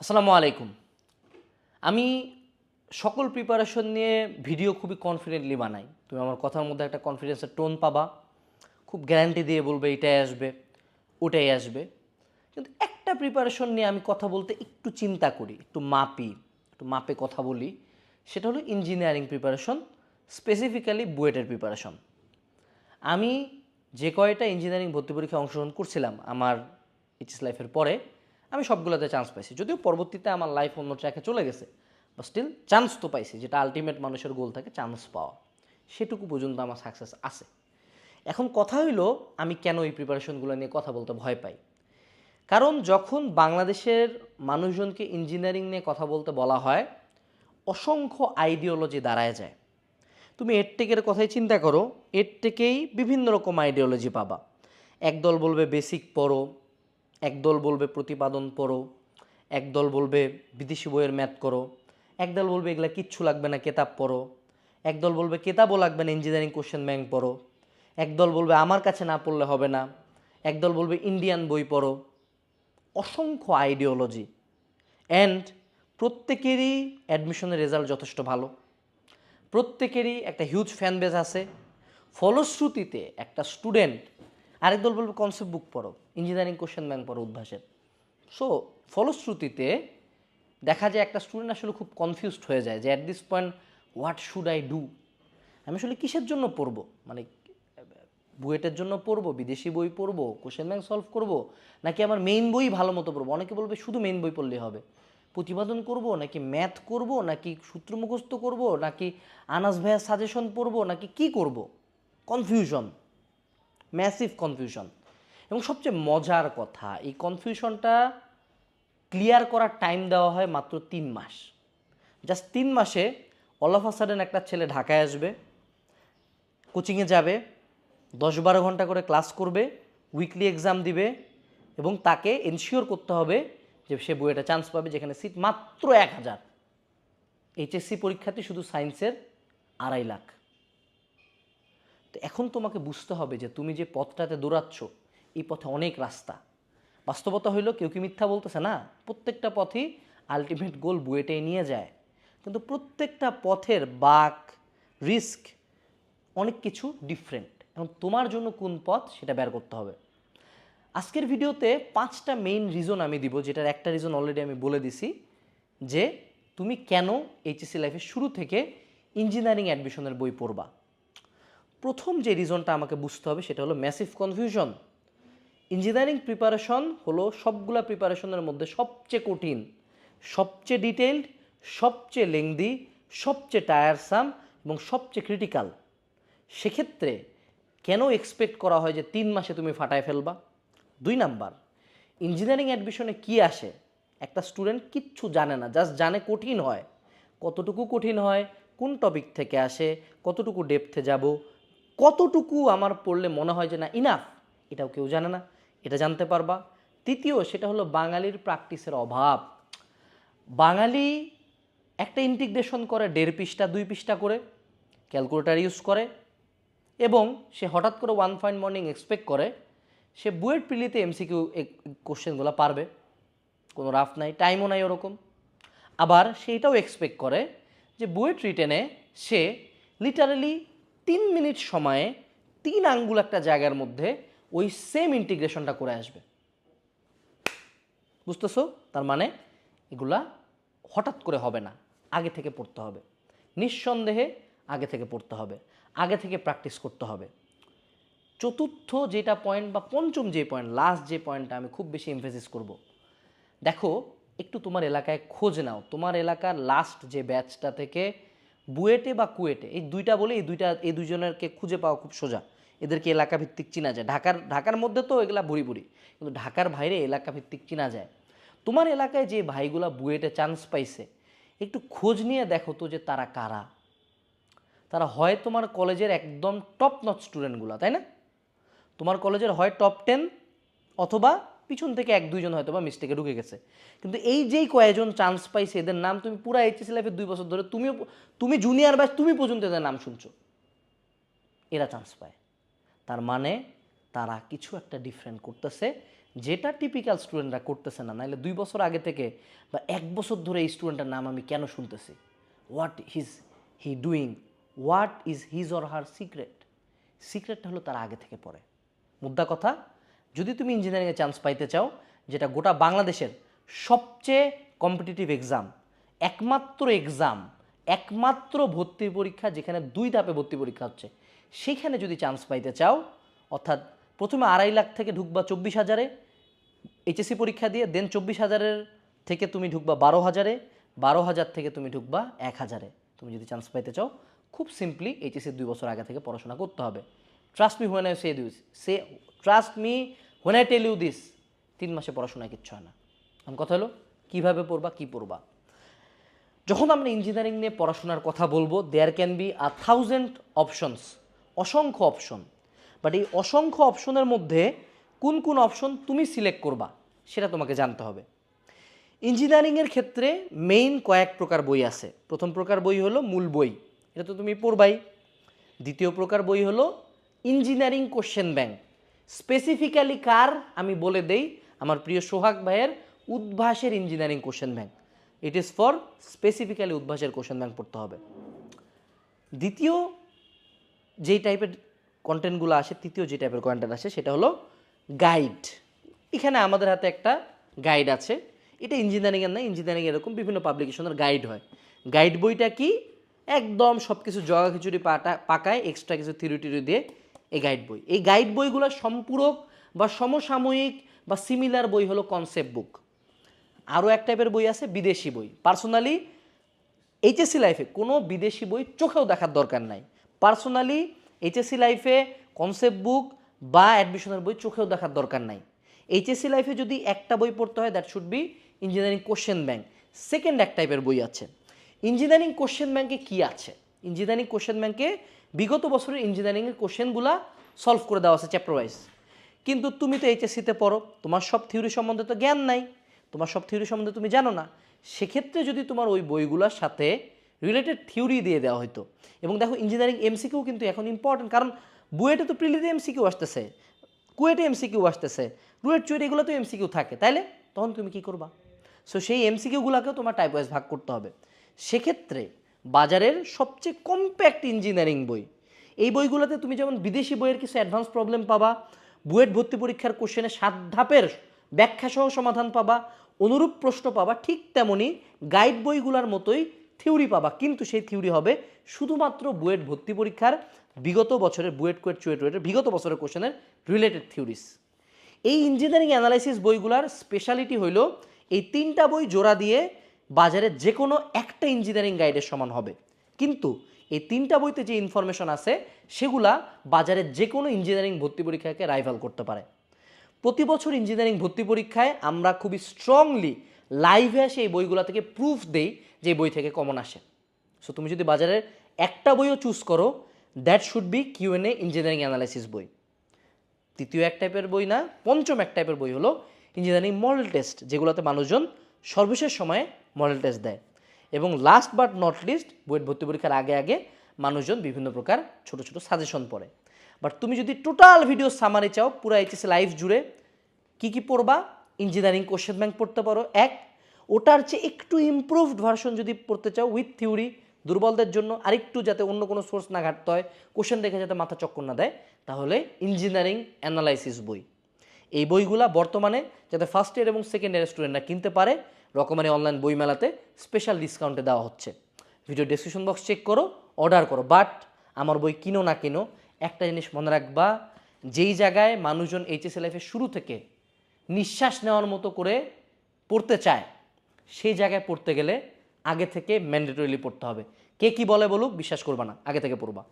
আসসালামু আলাইকুম। আমি সকল প্রিপারেশন নিয়ে ভিডিও খুবই কনফিডেন্টলি বানাই। তুমি আমার কথার মধ্যে একটা কনফিডেন্সের টোন পাবা। খুব গ্যারান্টি দিয়ে বলবে, এটাই আসবে, ওটাই আসবে। কিন্তু একটা প্রিপারেশন নিয়ে আমি কথা বলতে একটু চিন্তা করি, একটু মাপি, একটু মাপে কথা বলি, সেটা হলো ইঞ্জিনিয়ারিং প্রিপারেশন স্পেসিফিক্যালি বুয়েটের প্রিপারেশন আমি যে কয়টা ইঞ্জিনিয়ারিং ভর্তি পরীক্ষায় অংশগ্রহণ করছিলাম আমার এইচএস লাইফের পরে আমি সবগুলোতে চান্স পাইছি। যদিও পরবর্তীতে আমার লাইফ অন্য ট্র্যাকে চলে গেছে বা স্টিল চান্স তো পাইছি, যেটা আলটিমেট মানুষের গোল থাকে চান্স পাওয়া। সেটুকু পর্যন্ত আমার সাকসেস আছে। এখন কথা হইল, আমি কেন এই প্রিপারেশনগুলো নিয়ে কথা বলতে ভয় পাই? কারণ যখন বাংলাদেশের মানুষজনকে ইঞ্জিনিয়ারিং নিয়ে কথা বলতে বলা হয়, অসংখ্য আইডিওলজি দাঁড়ায় যায়। তুমি এডটেকের কথাই চিন্তা করো এডটেকেই বিভিন্ন রকম আইডিওলজি পাবা। একদল বলবে বেসিক পড়ো একদল বলবে প্রতিপাদন পড়ো, একদল বলবে বিদেশি বইয়ের ম্যাথ করো, একদল বলবে এগুলা কিচ্ছু লাগবে না, কেতাব পড়ো, একদল বলবে কেতাবও লাগবে না ইঞ্জিনিয়ারিং কোশ্চেন ব্যাংক পড়ো, একদল বলবে আমার কাছে না পড়লে হবে না, একদল বলবে ইন্ডিয়ান বই পড়ো। অসংখ্য আইডিওলজি অ্যান্ড প্রত্যেকেরই অ্যাডমিশনের রেজাল্ট যথেষ্ট ভালো। প্রত্যেকেরই একটা হিউজ ফ্যান বেজ আছে। ফলশ্রুতিতে একটা স্টুডেন্ট আরেক দল বলবে কনসেপ্ট বুক পড়ো ইঞ্জিনিয়ারিং কোশ্চেন ব্যাংক পড়ো উদ্ভাসের সো ফলশ্রুতিতে দেখা যায় একটা স্টুডেন্ট আসলে খুব কনফিউজড হয়ে যায় যে at this point what should I do আমি আসলে কিসের জন্য পড়ব? মানে বুয়েটের জন্য পড়ব, বিদেশি বই পড়ব কোশ্চেন ব্যাংক সলভ করব, নাকি আমার মেইন বই ভালো মতো পড়ব? অনেকে বলবে শুধু মেইন বই পড়লেই হবে। প্রতিপাদন করব, নাকি ম্যাথ করব, নাকি সূত্র মুখস্থ করব, নাকি আনাস ভাইয়ের সাজেশন পড়ব, নাকি কি করব? কনফিউশন ম্যাসিভ কনফিউশন এবং সবচেয়ে মজার কথা, এই কনফিউশনটা ক্লিয়ার করার টাইম দেওয়া হয় মাত্র তিন মাস। জাস্ট তিন মাসে অল অফ সাডেন একটা ছেলে ঢাকায় আসবে কোচিংয়ে যাবে, দশ বারো ঘণ্টা করে ক্লাস করবে উইকলি এক্সাম দিবে এবং তাকে এনশিওর করতে হবে যে সে বইয়েটা চান্স পাবে যেখানে সিট মাত্র এক হাজার। এইচএসসি পরীক্ষাতে শুধু সায়েন্সের আড়াই লাখ। এখন তোমাকে বুঝতে হবে যে তুমি যে পথটাতে দৌড়াচ্ছ, এই পথে অনেক রাস্তা। বাস্তবতা হইল কেউ কি মিথ্যা বলতেছে? না, প্রত্যেকটা পথই আলটিমেট গোল বুয়েটেই নিয়ে যায়। কিন্তু প্রত্যেকটা পথের বাক রিস্ক অনেক কিছু ডিফারেন্ট এখন তোমার জন্য কোন পথ, সেটা বের করতে হবে। আজকের ভিডিওতে পাঁচটা মেইন রিজন আমি দিব, যেটার একটা রিজন অলরেডি আমি বলে দিছি, যে তুমি কেন এইচএসসি লাইফের শুরু থেকে ইঞ্জিনিয়ারিং অ্যাডমিশনের বই পড়বা। প্রথম যে রিজনটা আমাকে বুঝতে হবে সেটা হলো ম্যাসিভ কনফিউশন ইঞ্জিনিয়ারিং প্রিপারেশন হলো সবগুলা প্রিপারেশনের মধ্যে সবচেয়ে কঠিন, সবচেয়ে ডিটেইলড সবচেয়ে লেংদি সবচেয়ে টায়ারসাম এবং সবচেয়ে ক্রিটিক্যাল সেক্ষেত্রে কেন এক্সপেক্ট করা হয় যে তিন মাসে তুমি ফাটায় ফেলবা? দুই নাম্বার ইঞ্জিনিয়ারিং অ্যাডমিশনে কি আসে? একটা স্টুডেন্ট কিচ্ছু জানে না জাস্ট জানে কঠিন হয়। কতটুকু কঠিন হয়, কোন টপিক থেকে আসে, কতটুকু ডেপথে যাব কতটুকু আমার পড়লে মনে হয় যে না ইনাফ এটাও কেউ জানে না। এটা জানতে পারবা। তৃতীয়, সেটা হলো বাঙালির প্র্যাকটিসের অভাব। বাঙালি একটা ইন্টিগ্রেশন করে দেড় পৃষ্ঠা, দুই পৃষ্ঠা করে ক্যালকুলেটার ইউজ করে, এবং সে হঠাৎ করে ওয়ান পয়েন্ট মর্নিং এক্সপেক্ট করে, সে বুয়েট প্রিলিতে এমসিকিউ কোশ্চেনগুলো পারবে। কোনো রাফ নাই টাইমও নাই ওরকম। আবার সে এটাও এক্সপেক্ট করে যে বুয়েট রিটেনে সে লিটারালি তিন মিনিট সময়ে তিন আঙ্গুল একটা জায়গার মধ্যে ওই সেম ইন্টিগ্রেশনটা করে আসবে। বুঝতেছো? তার মানে এগুলা হঠাৎ করে হবে না। আগে থেকে পড়তে হবে। নিঃসন্দেহে আগে থেকে পড়তে হবে। আগে থেকে প্র্যাকটিস করতে হবে। চতুর্থ যেটা পয়েন্ট বা পঞ্চম যে পয়েন্ট লাস্ট যে পয়েন্টটা আমি খুব বেশি এমফেসিস করব। দেখো, একটু তোমার এলাকায় খোঁজ নাও। তোমার এলাকার লাস্ট যে ব্যাচটা থেকে বুয়েটে বা কুয়েটে, এই দুইটা বলে এই দুইটা, এই দুইজনেরকে খুঁজে পাওয়া খুব সোজা। এদেরকে এলাকা ভিত্তিক চিনা যায়। ঢাকার ঢাকার মধ্যে তো এগুলা ভুড়ি ভুড়ি কিন্তু ঢাকার বাইরে এলাকা ভিত্তিক চিনা যায়। তোমার এলাকায় যে ভাইগুলা বুয়েটে চান্স পাইছে, একটু খোঁজ নিয়ে দেখো তো যে তারা কারা। তারা হয় তোমার কলেজের একদম টপ নট স্টুডেন্টগুলো তাই না? তোমার কলেজের হয় টপ টেন অথবা পিছন থেকে এক, দুইজন হয়তো বা মিস্টেকে ঢুকে গেছে। কিন্তু এই যেই কয়েকজন চান্স পাইছে, এদের নাম তুমি পুরো এইচএসি লাইফে দুই বছর ধরে তুমিও তুমি জুনিয়র ব্যাচ তুমি পর্যন্ত এদের নাম শুনছো। এরা চান্স পায়। তার মানে তারা কিছু একটা ডিফারেন্ট করতেছে, যেটা টিপিক্যাল স্টুডেন্টরা করতেছে না। নাহলে দুই বছর আগে থেকে বা এক বছর ধরে এই স্টুডেন্টের নাম আমি কেন শুনতেছি? What his he doing what is his or her secret সিক্রেটটা হলো তারা আগে থেকে পড়ে। মুদ্রা কথা যদি তুমি ইঞ্জিনিয়ারিংয়ে চান্স পাইতে চাও, যেটা গোটা বাংলাদেশের সবচেয়ে কম্পিটিটিভ এক্সাম একমাত্র এক্সাম একমাত্র ভর্তি পরীক্ষা, যেখানে দুই ধাপে ভর্তি পরীক্ষা হচ্ছে সেইখানে যদি চান্স পাইতে চাও, অর্থাৎ প্রথমে আড়াই লাখ থেকে ঢুকবা চব্বিশ হাজারে এইচএসসি পরীক্ষা দিয়ে দেন চব্বিশ হাজারের থেকে তুমি ঢুকবা বারো হাজারে, বারো হাজার থেকে তুমি ঢুকবা এক হাজারে। তুমি যদি চান্স পাইতে চাও, খুব সিম্পলি এইচএসসি দুই বছর আগে থেকে পড়াশোনা করতে হবে। Trust me when I say this say trust me when I tell you this তিন মাসে পড়াশোনা কিচ্ছু হয় না। এখন কথা হলো, কীভাবে পড়বা, কী পড়বা? যখন আমরা ইঞ্জিনিয়ারিং নিয়ে পড়াশোনার কথা বলব there can be a thousand options অসংখ্য অপশন বাট এই অসংখ্য অপশনের মধ্যে কোন কোন অপশন তুমি সিলেক্ট করবা, সেটা তোমাকে জানতে হবে। ইঞ্জিনিয়ারিংয়ের ক্ষেত্রে মেইন কয়েক প্রকার বই আছে। প্রথম প্রকার বই হলো মূল বই। এটা তো তুমি পড়বাই। দ্বিতীয় প্রকার বই হলো ইঞ্জিনিয়ারিং কোশ্চেন ব্যাংক। স্পেসিফিক্যালি কার? আমি বলে দেই, আমার প্রিয় সোহাগ ভাইয়ের উদ্ভাসের engineering question bank. It is for specifically উদ্ভাসের question bank পড়তে হবে। দ্বিতীয় যেই টাইপের কন্টেন্টগুলো আসে, তৃতীয় যে টাইপের কন্টেন্ট আসে, সেটা হলো গাইড। এখানে আমাদের হাতে একটা গাইড আছে। এটা ইঞ্জিনিয়ারিংয়ের না, ইঞ্জিনিয়ারিং এরকম বিভিন্ন পাবলিকেশনের গাইড হয়। গাইড বইটা কি? একদম সব কিছু জগা খিচুড়ি পাটা, পাকায় এক্সট্রা কিছু থিরু টিরু দিয়ে এই গাইড বই। এই গাইড বইগুলো সম্পূরক বা সমসাময়িক বা সিমিলার বই হলো কনসেপ্ট বুক আরও এক টাইপের বই আছে, বিদেশি বই। পার্সোনালি এইচএসসি লাইফে কোনো বিদেশি বই চোখেও দেখার দরকার নাই। পার্সোনালি এইচএসসি লাইফে কনসেপ্ট বুক বা অ্যাডমিশনের বই চোখেও দেখার দরকার নাই। এইচএসসি লাইফে যদি একটা বই পড়তে হয় that should be engineering question bank second এক টাইপের বই আছে। ইঞ্জিনিয়ারিং কোশ্চেন ব্যাংকে কি আছে? ইঞ্জিনিয়ারিং কোশ্চেন ব্যাংকে বিগত বছরের ইঞ্জিনিয়ারিংয়ের কোশ্চেনগুলা সলভ করে দেওয়া আছে চ্যাপ্টার ওয়াইজ কিন্তু তুমি তো এইচএসসিতে পড়ো, তোমার সব থিওরি সম্বন্ধে তো জ্ঞান নাই, তোমার সব থিওরি সম্বন্ধে তুমি জানো না। সেক্ষেত্রে যদি তোমার ওই বইগুলোর সাথে রিলেটেড থিওরি দিয়ে দেওয়া হতো এবং দেখো ইঞ্জিনিয়ারিং এমসিকিউ কিন্তু এখন ইম্পর্টেন্ট কারণ বুয়েটে তো প্রিলিতে এমসিকিউ আসতেছে, কুয়েটে এমসিকিউ আসতেছে, রুয়েট, চুয়েট এগুলো তো এমসিকিউ থাকে, তাইলে? তখন তুমি কি করবা? সো সেই এমসিকিউগুলোকেও তোমার টাইপ ওয়াইজ ভাগ করতে হবে। সেক্ষেত্রে বাজারের সবচেয়ে কম্প্যাক্ট ইঞ্জিনিয়ারিং বই। এই বইগুলোতে তুমি যেমন বিদেশি বইয়ের কিছু অ্যাডভান্স প্রবলেম পাবা, বুয়েট ভর্তি পরীক্ষার কোশ্চেনে সাত ধাপের ব্যাখ্যা সহ সমাধান পাবা, অনুরূপ প্রশ্ন পাবা, ঠিক তেমনি গাইড বইগুলোর মতোই থিওরি পাবা। কিন্তু সেই থিওরি হবে শুধুমাত্র বুয়েট ভর্তি পরীক্ষার বিগত বছরের বুয়েট কুয়েট চুয়েট ওয়েটের বিগত বছরের কোশ্চেনের রিলেটেড থিওরিস এই ইঞ্জিনিয়ারিং অ্যানালাইসিস বইগুলার স্পেশালিটি হইল এই তিনটা বই জোড়া দিয়ে বাজারে যে কোনো একটা ইঞ্জিনিয়ারিং গাইডের সমান হবে। কিন্তু এই তিনটা বইতে যে ইনফরমেশন আছে, সেগুলা বাজারে যে কোনো ইঞ্জিনিয়ারিং ভর্তি পরীক্ষাকে রাইভাল করতে পারে। প্রতি বছর ইঞ্জিনিয়ারিং ভর্তি পরীক্ষায় আমরা খুবই স্ট্রংলি লাইভে এসে এই বইগুলো থেকে প্রুফ দেই যে বই থেকে কমন আসে। সো তুমি যদি বাজারের একটা বইও চুজ করো that should be QnA engineering analysis বই। তৃতীয় এক টাইপের বই না, পঞ্চম এক টাইপের বই হলো ইঞ্জিনিয়ারিং মডেল টেস্ট যেগুলোতে মানুষজন সর্বশেষ সময়ে মডেল টেস্ট দেয়। এবং last but not least BUET ভর্তি পরীক্ষার আগে আগে মানুষজন বিভিন্ন প্রকার ছোট ছোট সাজেশন পড়ে। বাট তুমি যদি টোটাল ভিডিও সামারি চাও, পুরো এইচএসি লাইভ জুড়ে, কি কি পড়বা? ইঞ্জিনিয়ারিং কোশ্চেন ব্যাংক পড়তে পারো, এক। ওটার চেয়ে একটু ইমপ্রুভড ভার্সন যদি পড়তে চাও উইথ থিওরি দুর্বলদের জন্য আরেকটু যাতে অন্য কোনো সোর্স না ঘাটতে হয় কোশ্চেন দেখে যাতে মাথা চক্কর না দেয়, তাহলে ইঞ্জিনিয়ারিং অ্যানালাইসিস বই। এই বইগুলা বর্তমানে যাতে ফার্স্ট ইয়ার এবং সেকেন্ড ইয়ার স্টুডেন্টরা কিনতে পারে, রকমারি অনলাইন বই মেলাতে স্পেশাল ডিসকাউন্টে দেওয়া হচ্ছে। ভিডিও ডেসক্রিপশন বক্স চেক করো অর্ডার করো। বাট আমার বই কিনো না কিনো, একটা জিনিস মনে রাখবা, যেই জায়গায় মানুষজন এইচএসএ লাইফের শুরু থেকে নিঃশ্বাস নেওয়ার মতো করে পড়তে চায়, সেই জায়গায় পড়তে গেলে আগে থেকে ম্যান্ডেটরিলি পড়তে হবে। কে কি বলে বলুক, বিশ্বাস করবা না, আগে থেকে পড়বা।